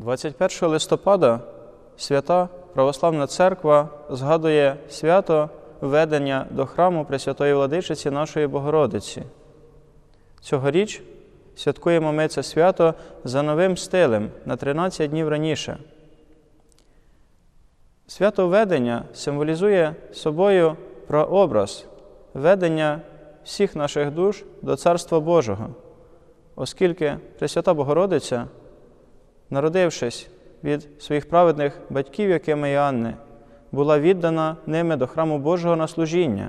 21 листопада свята Православна Церква згадує свято введення до храму Пресвятої Владичиці нашої Богородиці. Цьогоріч святкуємо ми це свято за новим стилем на 13 днів раніше. Свято введення символізує собою прообраз ведення всіх наших душ до Царства Божого, оскільки Пресвята Богородиця, народившись від своїх праведних батьків, якими і Анни, була віддана ними до храму Божого на служіння,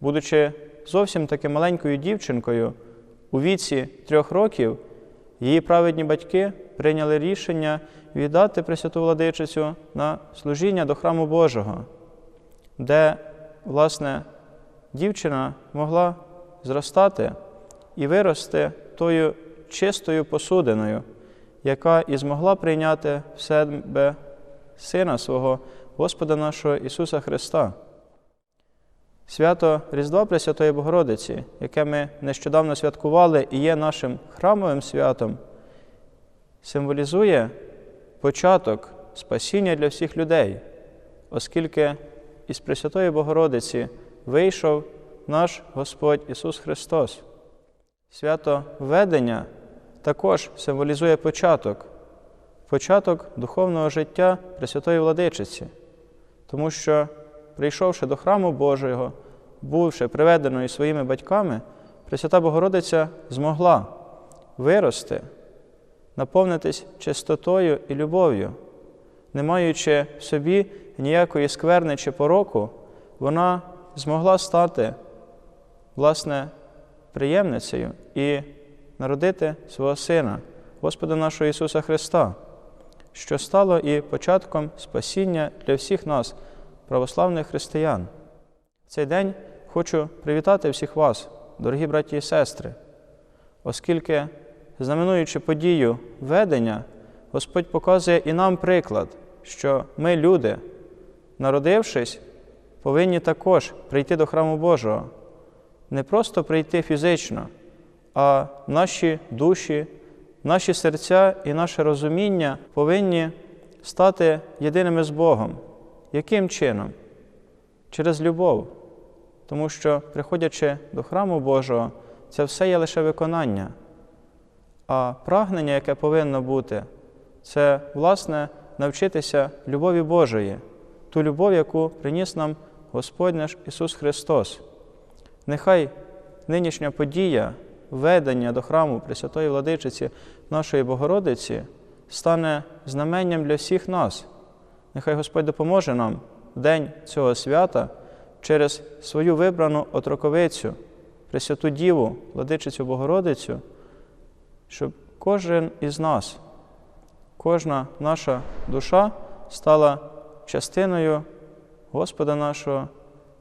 будучи зовсім таки маленькою дівчинкою, у віці трьох років її праведні батьки прийняли рішення віддати Пресвяту Владичицю на служіння до храму Божого, де, власне, дівчина могла зростати і вирости тою чистою посудиною, яка і змогла прийняти в себе Сина свого Господа нашого Ісуса Христа. Свято Різдва Пресвятої Богородиці, яке ми нещодавно святкували і є нашим храмовим святом, символізує початок спасіння для всіх людей, оскільки із Пресвятої Богородиці вийшов наш Господь Ісус Христос. Свято Ведення також символізує початок, початок духовного життя Пресвятої Владичиці, тому що, прийшовши до храму Божого, бувши приведеною своїми батьками, Пресвята Богородиця змогла вирости, наповнитись чистотою і любов'ю, не маючи в собі ніякої скверни чи пороку, вона змогла стати, власне, приємницею і народити свого Сина, Господа нашого Ісуса Христа, що стало і початком спасіння для всіх нас, православних християн. В цей день хочу привітати всіх вас, дорогі браті і сестри, оскільки, знаменуючи подію ведення, Господь показує і нам приклад, що ми, люди, народившись, повинні також прийти до храму Божого, не просто прийти фізично, а наші душі, наші серця і наше розуміння повинні стати єдиними з Богом. Яким чином? Через любов. Тому що, приходячи до храму Божого, це все є лише виконання. А прагнення, яке повинно бути, це, власне, навчитися любові Божої, ту любов, яку приніс нам Господь наш Ісус Христос. Нехай нинішня подія ведення до храму Пресвятої Владичиці нашої Богородиці стане знаменням для всіх нас. Нехай Господь допоможе нам в день цього свята через свою вибрану отроковицю, Пресвяту Діву, Владичицю Богородицю, щоб кожен із нас, кожна наша душа стала частиною Господа нашого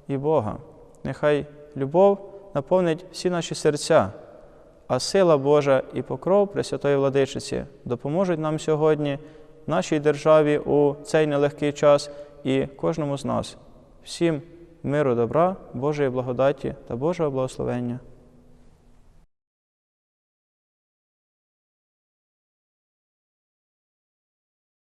і Бога. Нехай любов наповнить всі наші серця, а сила Божа і покров Пресвятої Владичиці допоможуть нам сьогодні, нашій державі у цей нелегкий час і кожному з нас. Всім миру, добра, Божої благодаті та Божого благословення.